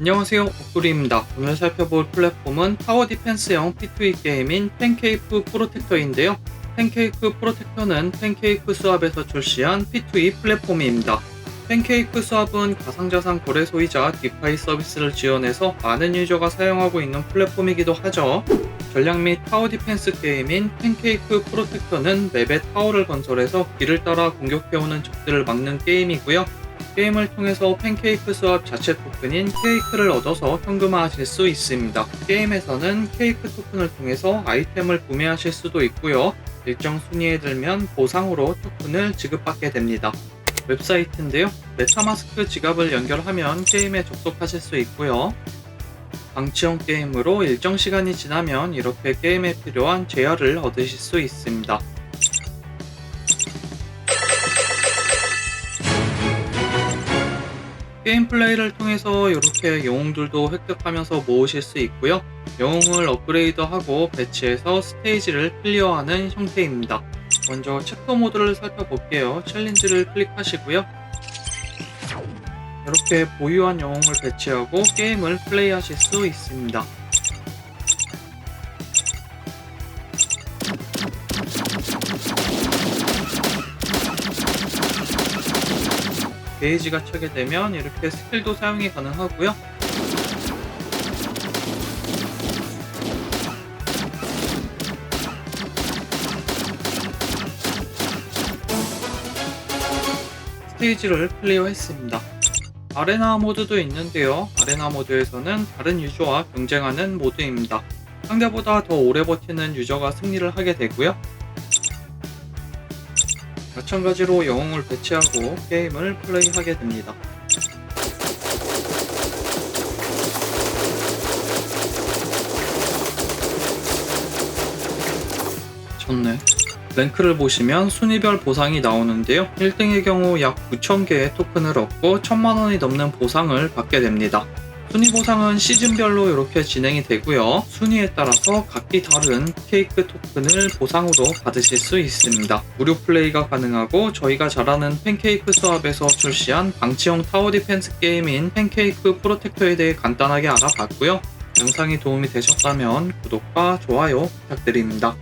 안녕하세요 옥돌이입니다. 오늘 살펴볼 플랫폼은 타워 디펜스형 P2E 게임인 팬케이크 프로텍터인데요. 팬케이크 프로텍터는 팬케이크 수압에서 출시한 P2E 플랫폼입니다. 팬케이크 수압은 가상자산 거래소이자 디파이 서비스를 지원해서 많은 유저가 사용하고 있는 플랫폼이기도 하죠. 전략 및 타워 디펜스 게임인 팬케이크 프로텍터는 맵의 타워를 건설해서 길을 따라 공격해오는 적들을 막는 게임이고요 게임을 통해서 팬케이크 수업 자체 토큰인 케이크를 얻어서 현금화하실 수 있습니다. 게임에서는 케이크 토큰을 통해서 아이템을 구매하실 수도 있고요. 일정 순위에 들면 보상으로 토큰을 지급받게 됩니다. 웹사이트인데요. 메타마스크 지갑을 연결하면 게임에 접속하실 수 있고요. 방치형 게임으로 일정 시간이 지나면 이렇게 게임에 필요한 제어를 얻으실 수 있습니다. 게임 플레이를 통해서 이렇게 영웅들도 획득하면서 모으실 수 있고요. 영웅을 업그레이드하고 배치해서 스테이지를 클리어하는 형태입니다. 먼저 챕터 모드를 살펴볼게요. 챌린지를 클릭하시고요. 이렇게 보유한 영웅을 배치하고 게임을 플레이하실 수 있습니다. 게이지가 차게 되면 이렇게 스킬도 사용이 가능하고요. 스테이지를 클리어했습니다. 아레나 모드도 있는데요. 아레나 모드에서는 다른 유저와 경쟁하는 모드입니다. 상대보다 더 오래 버티는 유저가 승리를 하게 되고요. 마찬가지로 영웅을 배치하고 게임을 플레이하게 됩니다. 좋네. 랭크를 보시면 순위별 보상이 나오는데요. 1등의 경우 약 9,000개의 토큰을 얻고 1,000만원이 넘는 보상을 받게 됩니다. 순위 보상은 시즌별로 이렇게 진행이 되고요. 순위에 따라서 각기 다른 케이크 토큰을 보상으로 받으실 수 있습니다. 무료 플레이가 가능하고 저희가 잘 아는 팬케이크 수업에서 출시한 방치형 타워 디펜스 게임인 팬케이크 프로텍터에 대해 간단하게 알아봤고요. 영상이 도움이 되셨다면 구독과 좋아요 부탁드립니다.